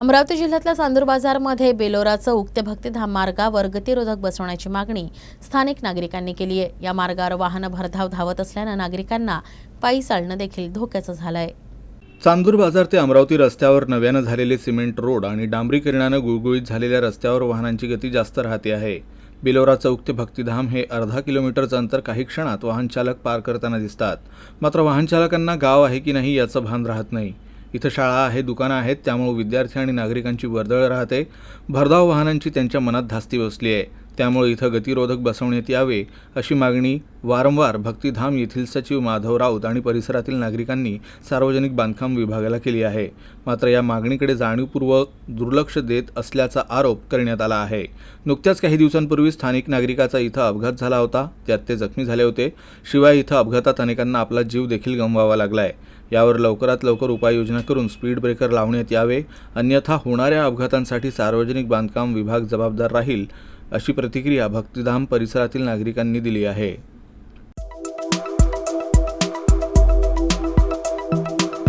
अमरावती जिल्ह्यातल्या चांदूर बाजारमध्ये बेलोरा चौक ते भक्तिधाम मार्गावर गतिरोधक बसवण्याची मागणी स्थानिक नागरिकांनी केली आहे. या मार्गावर वाहनं भरधाव धावत असल्यानं नागरिकांना पायी चालणं देखील धोक्याचं झालं आहे चांदूर बाजार ते अमरावती रस्त्यावर नव्यानं झालेले सिमेंट रोड आणि डांबरीकरणानं गुळगुळीत झालेल्या रस्त्यावर वाहनांची गती जास्त राहते आहे. बिलोरा चौक ते भक्तिधाम हे अर्धा किलोमीटरचं अंतर काही क्षणात वाहनचालक पार करताना दिसतात. मात्र वाहनचालकांना गाव आहे की नाही याचं भान राहत नाही. इथं शाळा आहे दुकानं आहेत त्यामुळे विद्यार्थी आणि नागरिकांची वर्दळ राहते. भरधाव वाहनांची त्यांच्या मनात धास्ती बसली आहे. त्यामुळे इथं गतिरोधक बसवण्यात यावे अशी मागणी वारंवार भक्तिधाम येथील सचिव माधव राऊत आणि परिसरातील नागरिकांनी सार्वजनिक बांधकाम विभागाला केली आहे. मात्र या मागणीकडे जाणीवपूर्वक दुर्लक्ष देत असल्याचा आरोप करण्यात आला आहे. नुकत्याच काही दिवसांपूर्वी स्थानिक नागरिकाचा इथं अपघात झाला होता. त्यात ते जखमी झाले होते. शिवाय इथं अपघातात अनेकांना आपला जीव देखील गमवावा लागलाय. यावर लवकरात लवकर उपाययोजना करून स्पीड ब्रेकर लावण्यात यावे. अन्यथा होणाऱ्या अपघातांसाठी सार्वजनिक बांधकाम विभाग जबाबदार राहील अशी प्रतिक्रिया भक्तिधाम परिसरातील नागरिकांनी दिली आहे.